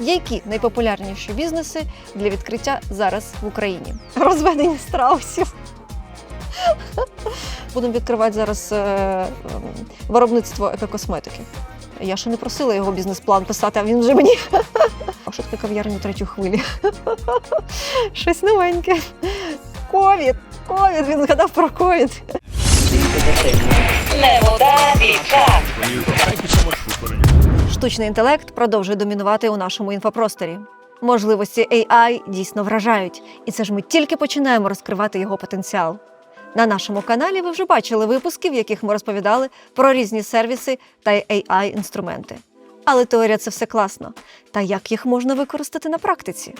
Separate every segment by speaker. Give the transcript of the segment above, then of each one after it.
Speaker 1: Які найпопулярніші бізнеси для відкриття зараз в Україні? Розведення страусів. Будемо відкривати зараз е, ем, виробництво екокосметики. Я ще не просила його бізнес-план писати, а він вже мені. А що таке кав'ярня третю хвилі? Щось новеньке. Ковід! Ковід! Він згадав про ковід.
Speaker 2: Не вода.
Speaker 1: Штучний інтелект продовжує домінувати у нашому інфопросторі. Можливості AI дійсно вражають, і це ж ми тільки починаємо розкривати його потенціал. На нашому каналі ви вже бачили випуски, в яких ми розповідали про різні сервіси та ai інструменти. Але теорія це все класно. Та як їх можна використати на практиці?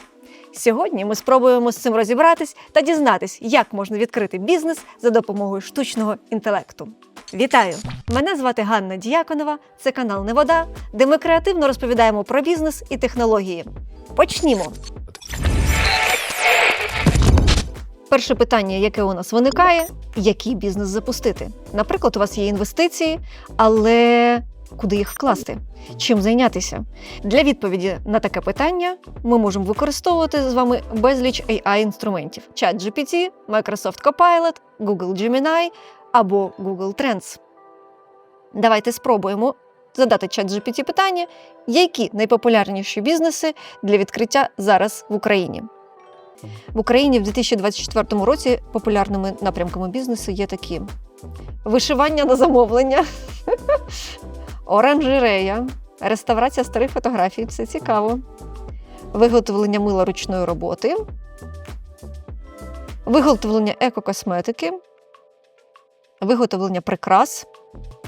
Speaker 1: Сьогодні ми спробуємо з цим розібратись та дізнатись, як можна відкрити бізнес за допомогою штучного інтелекту. Вітаю! Мене звати Ганна Діяконова. Це канал Невода, де ми креативно розповідаємо про бізнес і технології. Почнімо. Перше питання, яке у нас виникає, який бізнес запустити? Наприклад, у вас є інвестиції, але куди їх вкласти? Чим зайнятися? Для відповіді на таке питання ми можемо використовувати з вами безліч AI-інструментів: ChatGPT, Microsoft Copilot, Google Gemini або Google Trends. Давайте спробуємо задати ChatGPT питання, які найпопулярніші бізнеси для відкриття зараз в Україні. В Україні в 2024 році популярними напрямками бізнесу є такі: вишивання на замовлення, оранжерея, реставрація старих фотографій це цікаво, виготовлення мила ручної роботи, виготовлення екокосметики, виготовлення прикрас,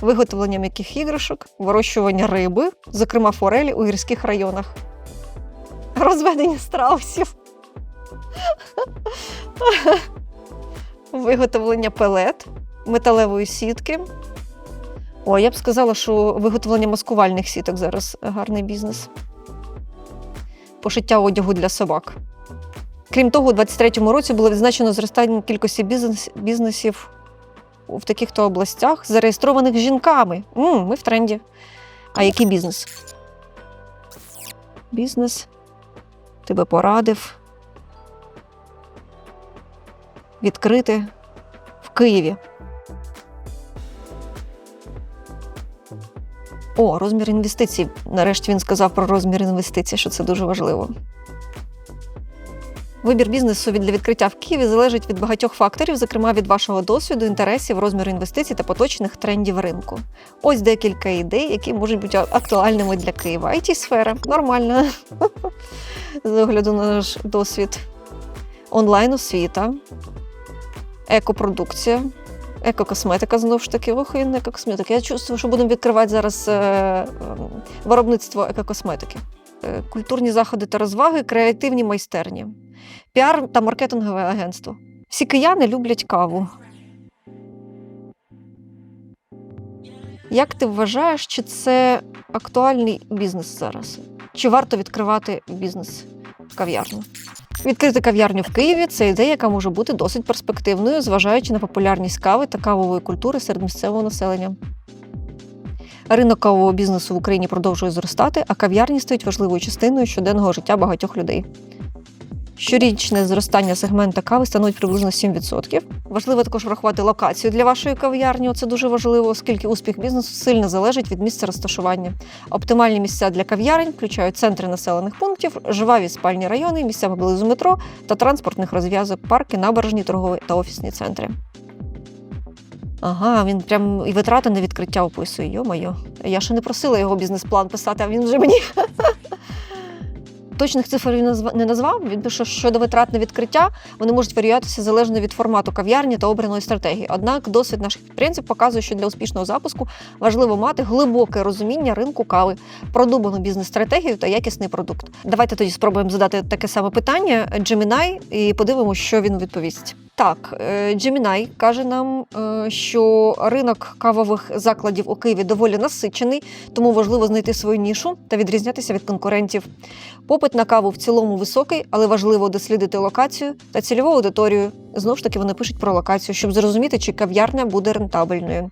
Speaker 1: виготовлення м'яких іграшок, вирощування риби, зокрема форелі у гірських районах, розведення страусів. Виготовлення пелет, металевої сітки. О, я б сказала, що виготовлення маскувальних сіток зараз гарний бізнес. Пошиття одягу для собак. Крім того, у 2023 році було відзначено зростання кількості бізнес, бізнесів в таких то областях, зареєстрованих жінками. м ми в тренді. А який бізнес? Бізнес. Тебе порадив. Відкрити в Києві. О, розмір інвестицій. Нарешті він сказав про розмір інвестицій, що це дуже важливо. Вибір бізнесу для відкриття в Києві залежить від багатьох факторів, зокрема від вашого досвіду, інтересів, розміру інвестицій та поточних трендів ринку. Ось декілька ідей, які можуть бути актуальними для Києва. it сфера нормально з огляду на наш досвід. Онлайн освіта, екопродукція, екокосметика знову ж таки, охуєнна екокосметика. Я чувствую, що будемо відкривати зараз е, е, виробництво екокосметики. Е, Культурні заходи та розваги, креативні майстерні, піар та маркетингове агентство. Всі кияни люблять каву. Як ти вважаєш, чи це актуальний бізнес зараз? Чи варто відкривати бізнес кав'ярню? Відкрити кав'ярню в Києві це ідея, яка може бути досить перспективною, зважаючи на популярність кави та кавової культури серед місцевого населення. Ринок кавового бізнесу в Україні продовжує зростати, а кав'ярні стають важливою частиною щоденного життя багатьох людей. Щорічне зростання сегмента кави становить приблизно 7%. Важливо також врахувати локацію для вашої кав'ярні. Це дуже важливо, оскільки успіх бізнесу сильно залежить від місця розташування. Оптимальні місця для кав'ярень включають центри населених пунктів, жваві спальні райони, місця поблизу метро та транспортних розв'язок, парки, набережні, торгові та офісні центри. Ага, він прям і витрати на відкриття описує. Йо-моє. Я ще не просила його бізнес-план писати, а він вже мені. Точних цифр він не назвав. Він пише, що щодо витрат на відкриття вони можуть варіюватися залежно від формату кав'ярні та обраної стратегії. Однак досвід наших підприємців показує, що для успішного запуску важливо мати глибоке розуміння ринку кави, продуману бізнес-стратегію та якісний продукт. Давайте тоді спробуємо задати таке саме питання Gemini і подивимося, що він відповість. Так, Gemini каже нам, е, що ринок кавових закладів у Києві доволі насичений, тому важливо знайти свою нішу та відрізнятися від конкурентів. Попит на каву в цілому високий, але важливо дослідити локацію та цільову аудиторію. Знову ж таки, вони пишуть про локацію, щоб зрозуміти, чи кав'ярня буде рентабельною.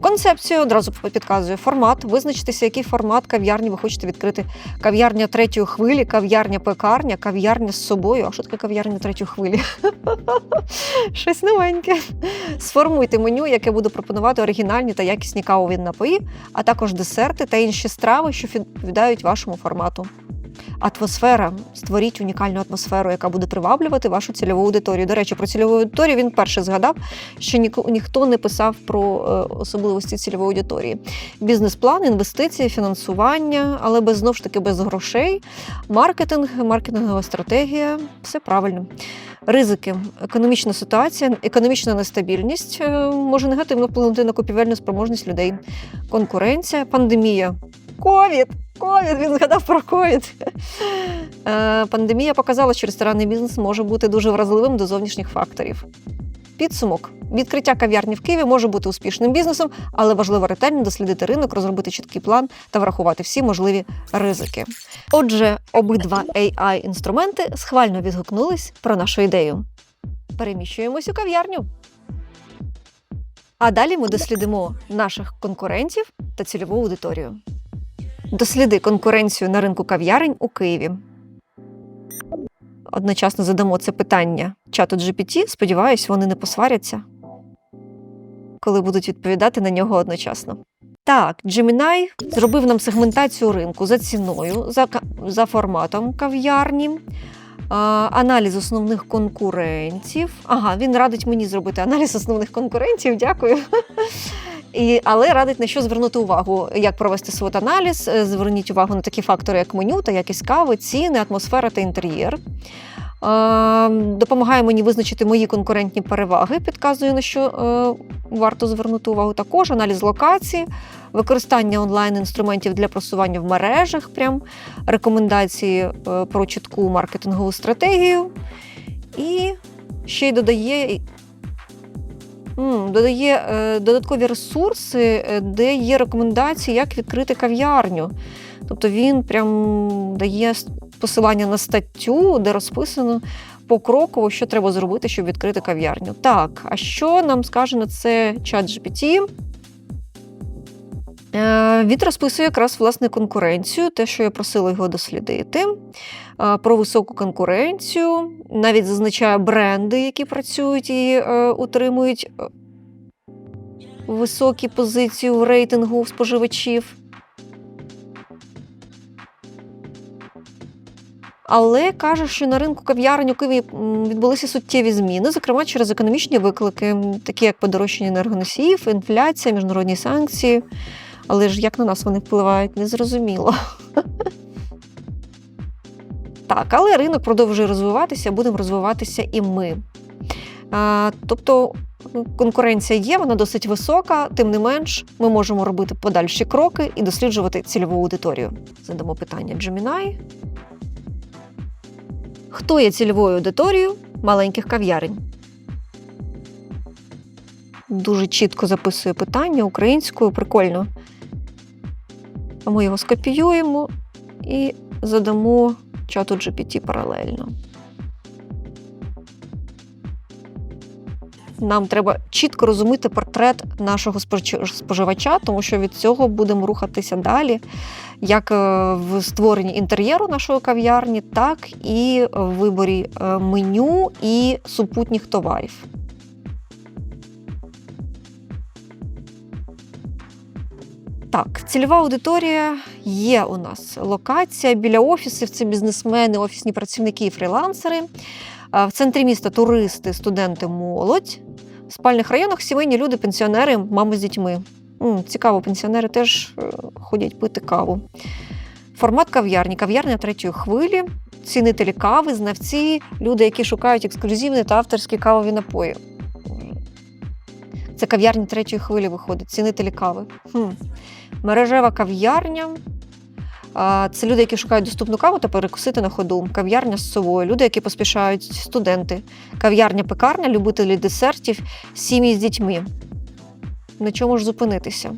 Speaker 1: Концепцію одразу підказує формат. Визначитися, який формат кав'ярні ви хочете відкрити. Кав'ярня третьої хвилі, кав'ярня пекарня, кав'ярня з собою. А що таке кав'ярня третьої хвилі? Щось новеньке. Сформуйте меню, яке буду пропонувати оригінальні та якісні кавові напої, а також десерти та інші страви, що відповідають вашому формату. Атмосфера. Створіть унікальну атмосферу, яка буде приваблювати вашу цільову аудиторію. До речі, про цільову аудиторію він перше згадав, що ніхто не писав про е, особливості цільової аудиторії. Бізнес-план, інвестиції, фінансування, але без знову ж таки без грошей, маркетинг, маркетингова стратегія все правильно. Ризики, економічна ситуація, економічна нестабільність е, може негативно вплинути на купівельну спроможність людей. Конкуренція, пандемія, ковід. Ковід, він згадав про ковід. Е, Пандемія показала, що ресторанний бізнес може бути дуже вразливим до зовнішніх факторів. Підсумок: відкриття кав'ярні в Києві може бути успішним бізнесом, але важливо ретельно дослідити ринок, розробити чіткий план та врахувати всі можливі ризики. Отже, обидва AI-інструменти схвально відгукнулись про нашу ідею. Переміщуємось у кав'ярню. А далі ми дослідимо наших конкурентів та цільову аудиторію. Досліди конкуренцію на ринку кав'ярень у Києві. Одночасно задамо це питання чату GPT. Сподіваюсь, вони не посваряться, коли будуть відповідати на нього одночасно. Так, Gemini зробив нам сегментацію ринку за ціною, за, за форматом кав'ярні, аналіз основних конкурентів. Ага, він радить мені зробити аналіз основних конкурентів. Дякую. І, Але радить на що звернути увагу, як провести свот аналіз. Е, зверніть увагу на такі фактори, як меню та якість кави, ціни, атмосфера та інтер'єр. Е, допомагає мені визначити мої конкурентні переваги, підказує, на що е, варто звернути увагу. Також аналіз локації, використання онлайн-інструментів для просування в мережах, прям, рекомендації про чітку маркетингову стратегію. І ще й додає Додає е, додаткові ресурси, е, де є рекомендації, як відкрити кав'ярню. Тобто він прям дає посилання на статтю, де розписано покроково, що треба зробити, щоб відкрити кав'ярню. Так, а що нам скаже на це чат GPT? Е, він розписує якраз власне конкуренцію, те, що я просила його дослідити, е, про високу конкуренцію, навіть зазначає бренди, які працюють і е, утримують високі позиції в рейтингу споживачів. Але каже, що на ринку кав'ярень у Києві відбулися суттєві зміни, зокрема через економічні виклики, такі як подорожчання енергоносіїв, інфляція, міжнародні санкції. Але ж як на нас вони впливають, незрозуміло. Так, але ринок продовжує розвиватися, будемо розвиватися і ми. А, Тобто ну, конкуренція є, вона досить висока, тим не менш, ми можемо робити подальші кроки і досліджувати цільову аудиторію. Задамо питання Gemini. Хто є цільовою аудиторією маленьких кав'ярень? Дуже чітко записує питання українською, прикольно. Ми його скопіюємо і задамо чату GPT паралельно. Нам треба чітко розуміти портрет нашого споживача, тому що від цього будемо рухатися далі, як е, в створенні інтер'єру нашої кав'ярні, так і в виборі е, меню і супутніх товарів. Так, цільова аудиторія є у нас. Локація біля офісів це бізнесмени, офісні працівники і фрілансери. В центрі міста туристи, студенти, молодь. В спальних районах сімейні люди, пенсіонери, мами з дітьми. Цікаво, пенсіонери теж е, ходять пити каву. Формат кав'ярні, кав'ярня третьої хвилі, цінителі кави, знавці, люди, які шукають ексклюзивні та авторські кавові напої. Це кав'ярня третьої хвилі виходить, цінителі кави. Хм мережева кав'ярня, Це люди, які шукають доступну каву та перекусити на ходу. Кав'ярня з совою, люди, які поспішають, студенти, кав'ярня, пекарня, любителі десертів, сім'ї з дітьми. На чому ж зупинитися?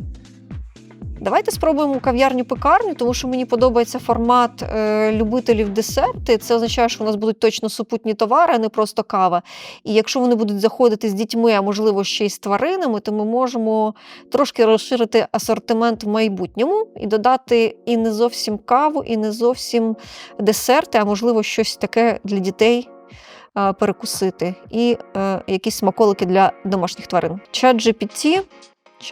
Speaker 1: Давайте спробуємо кав'ярню пекарню, тому що мені подобається формат е, любителів десерти. Це означає, що у нас будуть точно супутні товари, а не просто кава. І якщо вони будуть заходити з дітьми, а можливо ще й з тваринами, то ми можемо трошки розширити асортимент в майбутньому і додати і не зовсім каву, і не зовсім десерти, а можливо щось таке для дітей. е, Перекусити і е, якісь смаколики для домашніх тварин. Чат GPT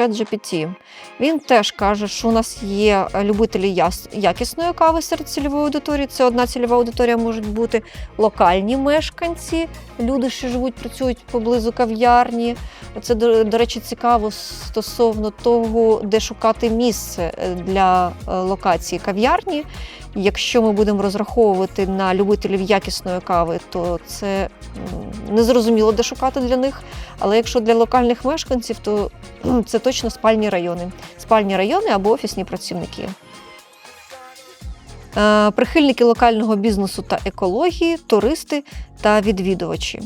Speaker 1: ChatGPT. Він теж каже, що у нас є любителі якісної кави серед цільової аудиторії. Це одна цільова аудиторія можуть бути локальні мешканці, люди, що живуть, працюють поблизу кав'ярні. Це, до, до речі, цікаво стосовно того, де шукати місце е, для е, локації кав'ярні. Якщо ми будемо розраховувати на любителів якісної кави, то це незрозуміло, де шукати для них. Але якщо для локальних мешканців, то це точно спальні райони. Спальні райони або офісні працівники. Е, Прихильники локального бізнесу та екології, туристи та відвідувачі.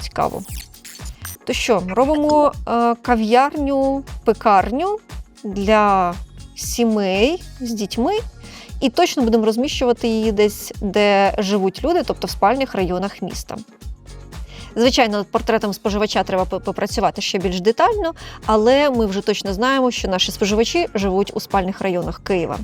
Speaker 1: Цікаво. То що, робимо е, кав'ярню, пекарню для сімей з дітьми, і точно будемо розміщувати її десь, де живуть люди, тобто в спальних районах міста. Звичайно, над портретом споживача треба попрацювати ще більш детально, але ми вже точно знаємо, що наші споживачі живуть у спальних районах Києва.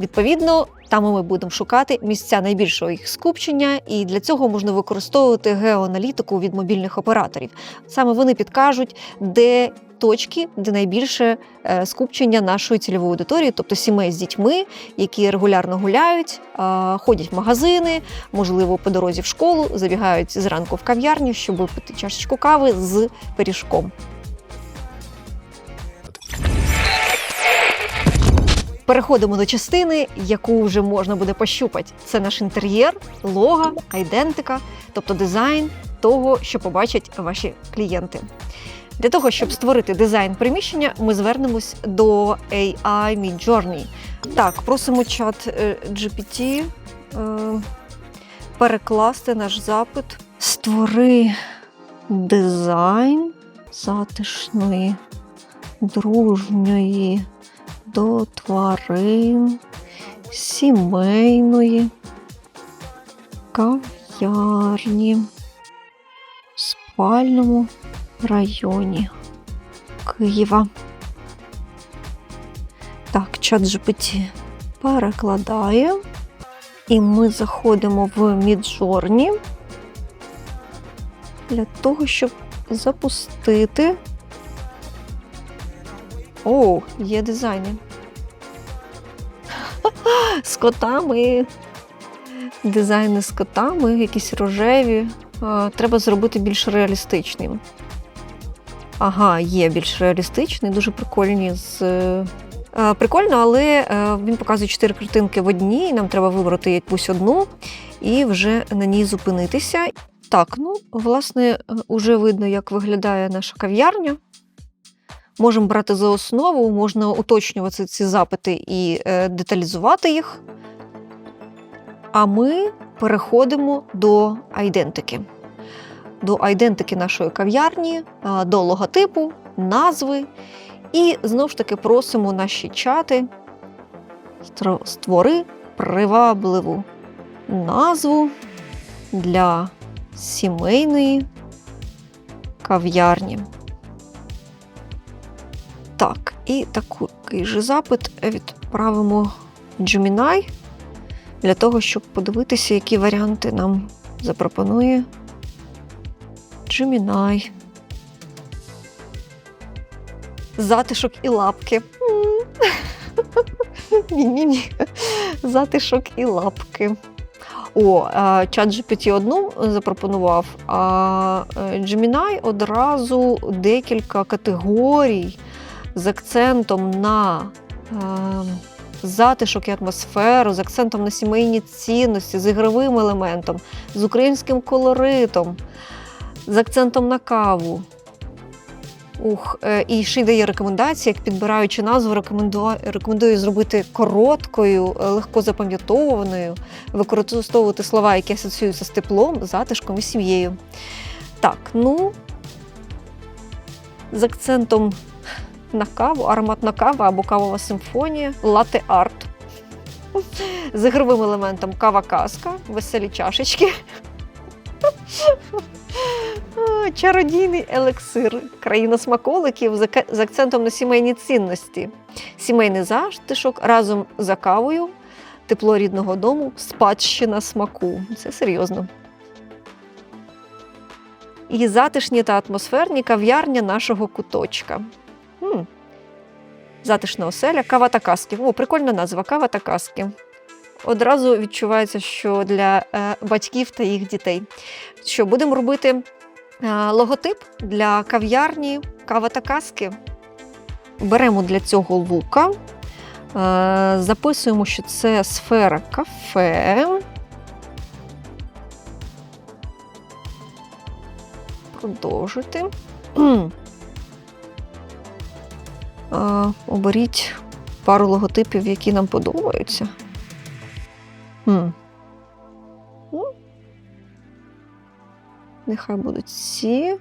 Speaker 1: Відповідно, там ми будемо шукати місця найбільшого їх скупчення, і для цього можна використовувати геоаналітику від мобільних операторів. Саме вони підкажуть, де точки, де найбільше е, скупчення нашої цільової аудиторії, тобто сімей з дітьми, які регулярно гуляють, ходять в магазини, можливо, по дорозі в школу, забігають зранку в кав'ярню, щоб випити чашечку кави з пиріжком. Переходимо до частини, яку вже можна буде пощупати. Це наш інтер'єр, лога, айдентика, тобто дизайн того, що побачать ваші клієнти. Для того, щоб створити дизайн приміщення, ми звернемось до AI Midjourney. Так, просимо чат е, GPT е, перекласти наш запит. Створи дизайн затишної, дружньої до тварин, сімейної, кав'ярні, районі Києва. Так, чат GPT перекладає. І ми заходимо в Midjourney для того, щоб запустити. О, є дизайни. З котами. Дизайни з котами, якісь рожеві. Треба зробити більш реалістичним. Ага, є більш реалістичний, дуже прикольні з. е, е, Прикольно, але е, він показує чотири картинки в одній. Нам треба вибрати якусь одну і вже на ній зупинитися. Так, ну, власне, е, уже видно, як виглядає наша кав'ярня. Можемо брати за основу, можна уточнювати ці запити і деталізувати їх. А ми переходимо до айдентики. До айдентики нашої кав'ярні, до логотипу, назви. І знову ж таки просимо наші чати створи привабливу назву для сімейної кав'ярні. Так, і такий же запит відправимо Gemini для того, щоб подивитися, які варіанти нам запропонує Gemini. Затишок і лапки. Ні-ні-ні. Затишок і лапки. О, е, чат GPT одну запропонував, а е, Gemini одразу декілька категорій з акцентом на е, затишок і атмосферу, з акцентом на сімейні цінності, з ігровим елементом, з українським колоритом, з акцентом на каву. Ух, е, і ще й дає рекомендації, як підбираючи назву, рекомендую, зробити короткою, е, легко запам'ятовуваною, використовувати слова, які асоціюються з теплом, затишком і сім'єю. Так, ну з акцентом на каву, ароматна кава або кавова симфонія, лате арт. З ігровим елементом кава-казка, веселі чашечки. Чародійний елексир, країна смаколиків з акцентом на сімейні цінності, сімейний затишок разом за кавою, тепло рідного дому, спадщина смаку. Це серйозно. І затишні та атмосферні кав'ярня нашого куточка. М. Затишна оселя, кава та каски. О, прикольна назва кава та каски. Одразу відчувається, що для е, батьків та їх дітей. Що будемо робити логотип для кав'ярні кава та каски. Беремо для цього лука, е, записуємо, що це сфера кафе. Продовжити. Е, Оберіть пару логотипів, які нам подобаються. Нехай будуть ці.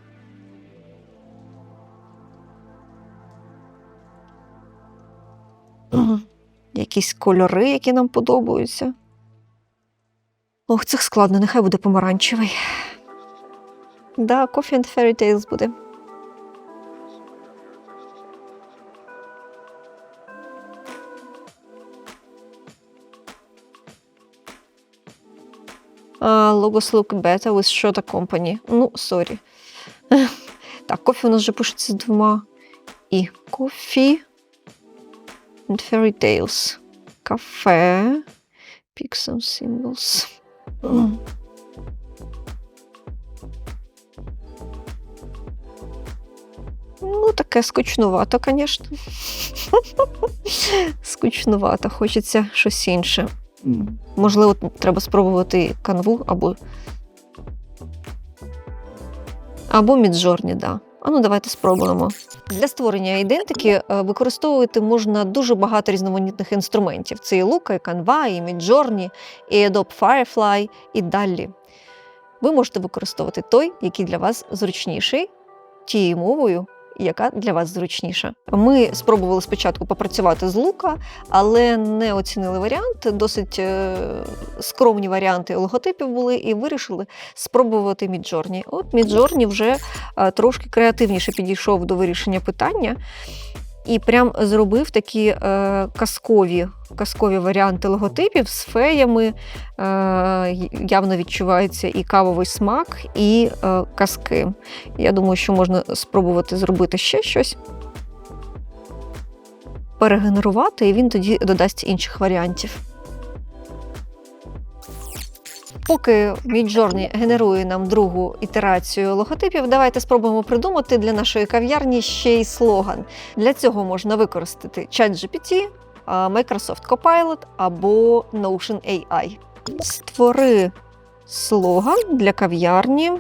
Speaker 1: Якісь кольори, які нам подобаються. Ох, це складно, нехай буде помаранчевий. Да, Coffee and Fairy Tales буде. Logos look better with Shota Company. Ну, сорі. Так, кофі у нас вже пишеться з двома. І кофі and Fairy Tales. Кафе. Pick some symbols. Ну, таке скучнувато, звісно. скучнувато, хочеться щось інше. Можливо, треба спробувати канву або. Або Міджорні, да. А ну давайте спробуємо. Для створення ідентики е, використовувати можна дуже багато різноманітних інструментів. Це і Лука, і Canva, і Midjourney, і Adobe Firefly, і далі. Ви можете використовувати той, який для вас зручніший, тією мовою, яка для вас зручніша. Ми спробували спочатку попрацювати з лука, але не оцінили варіант. Досить е, скромні варіанти логотипів були, і вирішили спробувати Міджорні. От Міджорні вже е, трошки креативніше підійшов до вирішення питання. І прям зробив такі е, казкові, казкові варіанти логотипів з феями. Е, явно відчувається і кавовий смак, і е, казки. Я думаю, що можна спробувати зробити ще щось. Перегенерувати, і він тоді додасть інших варіантів. Поки Midjourney генерує нам другу ітерацію логотипів, давайте спробуємо придумати для нашої кав'ярні ще й слоган. Для цього можна використати ChatGPT, Microsoft Copilot або Notion AI. Створи слоган для кав'ярні.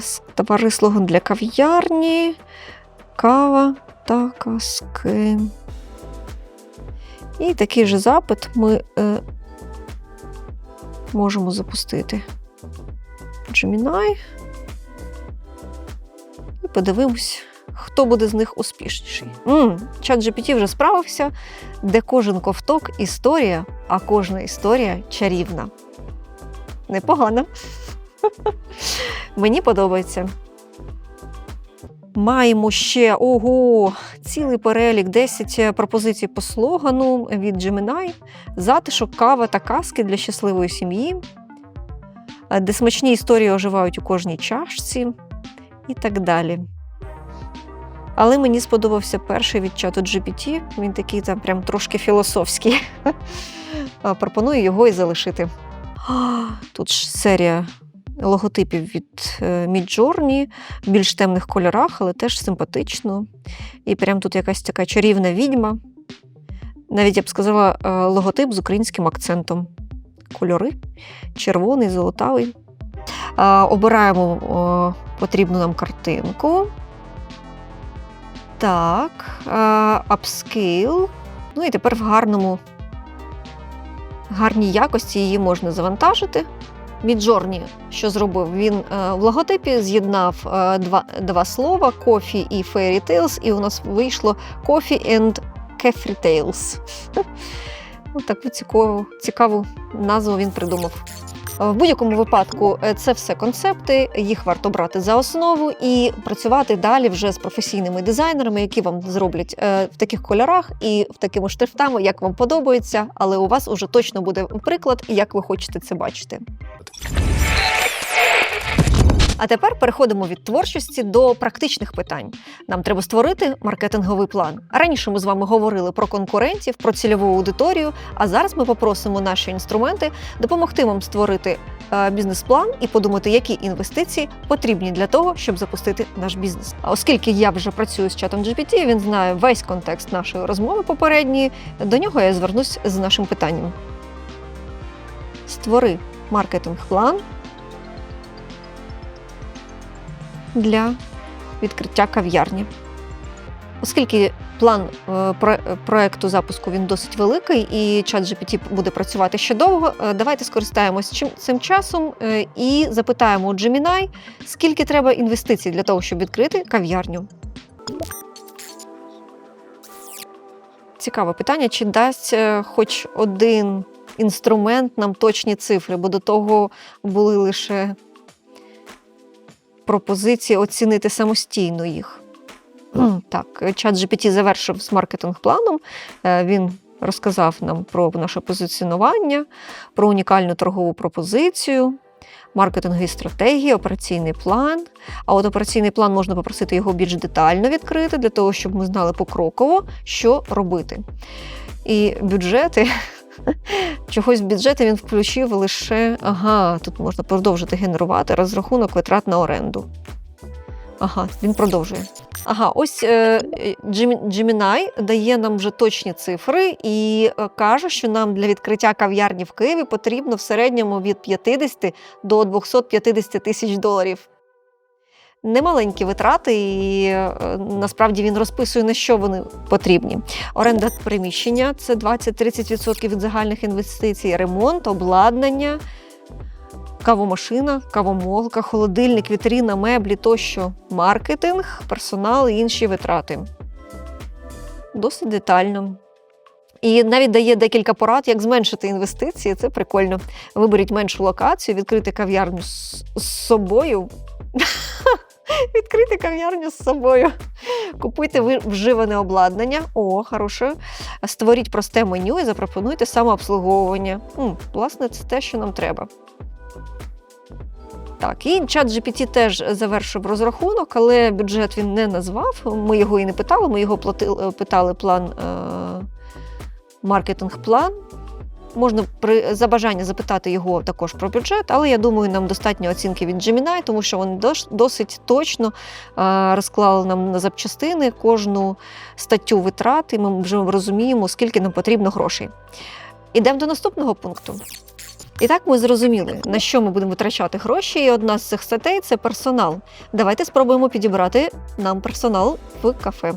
Speaker 1: Створи слоган для кав'ярні, кава та казки. І такий же запит ми е, можемо запустити Gemini. І подивимось, хто буде з них успішніший. чат GPT вже справився, де кожен ковток історія, а кожна історія чарівна. Непогано. Мені подобається. Маємо ще ого, цілий перелік, 10 пропозицій по слогану від Gemini, затишок, кава та казки для щасливої сім'ї, е, де смачні історії оживають у кожній чашці і так далі. Але мені сподобався перший від чату GPT. Він такий там прям трошки філософський. Пропоную його і залишити. Тут ж серія логотипів від е, Midjourney, в більш темних кольорах, але теж симпатично. І прям тут якась така чарівна відьма. Навіть я б сказала, е, логотип з українським акцентом. Кольори червоний, золотавий. Обираємо потрібну нам картинку. Так, а, upscale. Ну і тепер в гарному, гарній якості її можна завантажити. Міджорні, що зробив? Він е, в логотипі з'єднав е, два, два слова кофі і Fairy Tales, і у нас вийшло Coffee and Caffrey Tales. Таку цікаву, цікаву назву він придумав. В будь-якому випадку е, це все концепти, їх варто брати за основу і працювати далі вже з професійними дизайнерами, які вам зроблять е, в таких кольорах і в такими штрифтами, як вам подобається, але у вас уже точно буде приклад, як ви хочете це бачити. А тепер переходимо від творчості до практичних питань. Нам треба створити маркетинговий план. Раніше ми з вами говорили про конкурентів, про цільову аудиторію. А зараз ми попросимо наші інструменти допомогти вам створити е, бізнес-план і подумати, які інвестиції потрібні для того, щоб запустити наш бізнес. А оскільки я вже працюю з чатом GPT, він знає весь контекст нашої розмови попередньої. До нього я звернусь з нашим питанням. Створи маркетинг-план для відкриття кав'ярні. Оскільки план е, про- проекту запуску він досить великий, і чат GPT буде працювати ще довго, е, давайте скористаємось цим часом е, і запитаємо у Gemini, скільки треба інвестицій для того, щоб відкрити кав'ярню. Цікаве питання, чи дасть е, хоч один інструмент нам точні цифри, бо до того були лише пропозиції оцінити самостійно їх. Так, чат GPT завершив з маркетинг-планом. Е, Він розказав нам про наше позиціонування, про унікальну торгову пропозицію, маркетингові стратегії, операційний план. А от операційний план можна попросити його більш детально відкрити, для того, щоб ми знали покроково, що робити. І бюджети. Чогось бюджети він включив лише ага, тут можна продовжити генерувати розрахунок витрат на оренду. Ага, він продовжує. Ага, ось е, Gemini дає нам вже точні цифри і е, каже, що нам для відкриття кав'ярні в Києві потрібно в середньому від 50 до 250 тисяч доларів. Немаленькі витрати, і е, насправді він розписує, на що вони потрібні. Оренда приміщення це 20-30% від загальних інвестицій, ремонт, обладнання, кавомашина, кавомолка, холодильник, вітріна, меблі тощо, маркетинг, персонал і інші витрати. Досить детально. І навіть дає декілька порад, як зменшити інвестиції. Це прикольно. Виберіть меншу локацію, відкрити кав'ярню з, з собою. Відкрити кав'ярню з собою. Купуйте вживане обладнання. О, хороше. Створіть просте меню і запропонуйте самообслуговування. М, власне, це те, що нам треба. Так, і чат GPT теж завершив розрахунок, але бюджет він не назвав. Ми його і не питали. Ми його платили, питали план е, маркетинг-план. Можна при за бажання запитати його також про бюджет, але я думаю, нам достатньо оцінки від Gemini, тому що вони досить точно розклали нам на запчастини кожну статтю витрат, і ми вже розуміємо, скільки нам потрібно грошей. Ідемо до наступного пункту. І так ми зрозуміли, на що ми будемо витрачати гроші. І одна з цих статей це персонал. Давайте спробуємо підібрати нам персонал в кафе.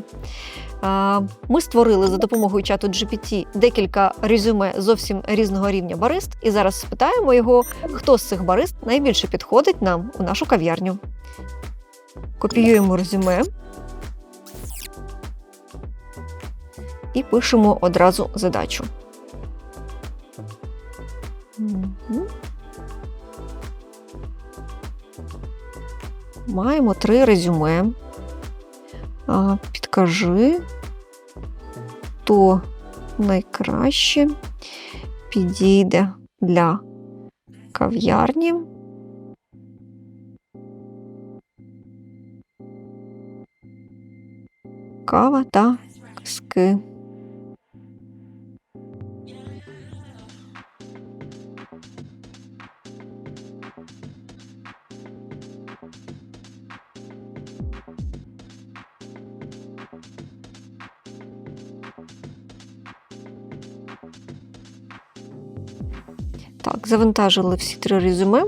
Speaker 1: Ми створили за допомогою чату GPT декілька резюме зовсім різного рівня барист, і зараз спитаємо його, хто з цих барист найбільше підходить нам у нашу кав'ярню. Копіюємо резюме і пишемо одразу задачу. Маємо три резюме. Підкажи, хто найкраще підійде для кав'ярні. Кава та казки. Завантажили всі три резюме.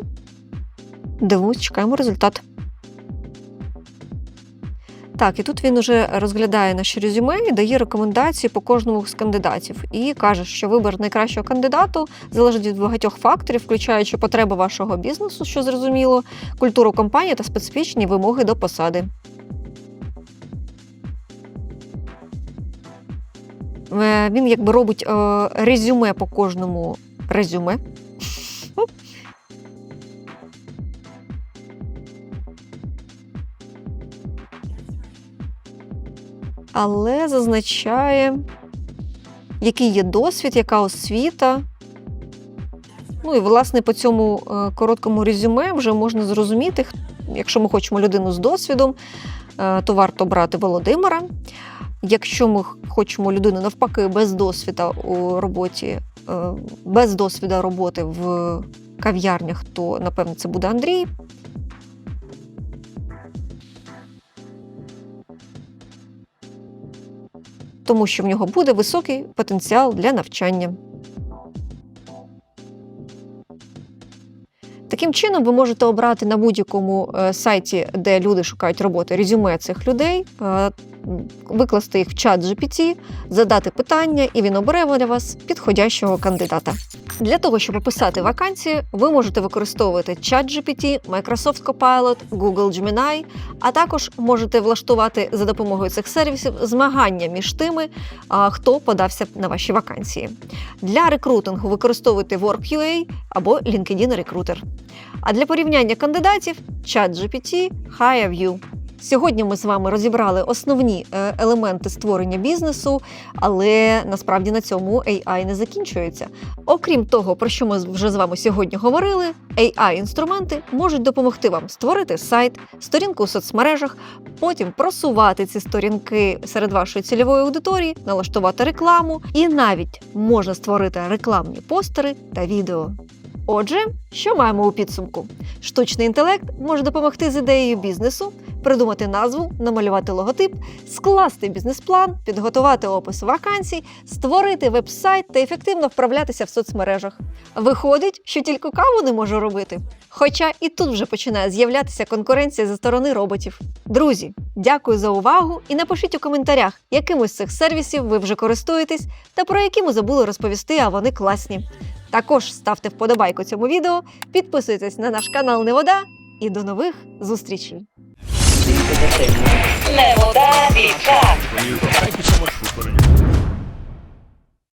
Speaker 1: Дивимось, чекаємо результат. Так, і тут він уже розглядає наші резюме і дає рекомендації по кожному з кандидатів. І каже, що вибір найкращого кандидату залежить від багатьох факторів, включаючи потреби вашого бізнесу, що зрозуміло, культуру компанії та специфічні вимоги до посади. Е, Він якби робить е, резюме по кожному резюме. Але зазначає, який є досвід, яка освіта. Ну і власне по цьому е, короткому резюме вже можна зрозуміти, якщо ми хочемо людину з досвідом, е, то варто брати Володимира. Якщо ми хочемо людину навпаки без досвіду у роботі, е, без досвіду роботи в кав'ярнях, то напевно це буде Андрій. Тому що в нього буде високий потенціал для навчання. Таким чином, ви можете обрати на будь-якому е, сайті, де люди шукають роботи, резюме цих людей, е, викласти їх в чат GPT, задати питання, і він обере для вас підходящого кандидата. Для того, щоб описати вакансії, ви можете використовувати чат GPT, Microsoft Copilot, Google Gemini, а також можете влаштувати за допомогою цих сервісів змагання між тими, хто подався на ваші вакансії. Для рекрутингу використовуйте Work.ua або LinkedIn Recruiter. А для порівняння кандидатів ChatGPT HireView. Сьогодні ми з вами розібрали основні е, елементи створення бізнесу, але насправді на цьому AI не закінчується. Окрім того, про що ми вже з вами сьогодні говорили, AI-інструменти можуть допомогти вам створити сайт, сторінку у соцмережах, потім просувати ці сторінки серед вашої цільової аудиторії, налаштувати рекламу і навіть можна створити рекламні постери та відео. Отже, що маємо у підсумку? Штучний інтелект може допомогти з ідеєю бізнесу, придумати назву, намалювати логотип, скласти бізнес-план, підготувати опис вакансій, створити веб-сайт та ефективно вправлятися в соцмережах. Виходить, що тільки каву не може робити. Хоча і тут вже починає з'являтися конкуренція зі сторони роботів. Друзі, дякую за увагу і напишіть у коментарях, яким із цих сервісів ви вже користуєтесь та про які ми забули розповісти, а вони класні. Також ставте вподобайку цьому відео, підписуйтесь на наш канал Невода і до нових зустрічей!
Speaker 3: Thank you so much for putting it.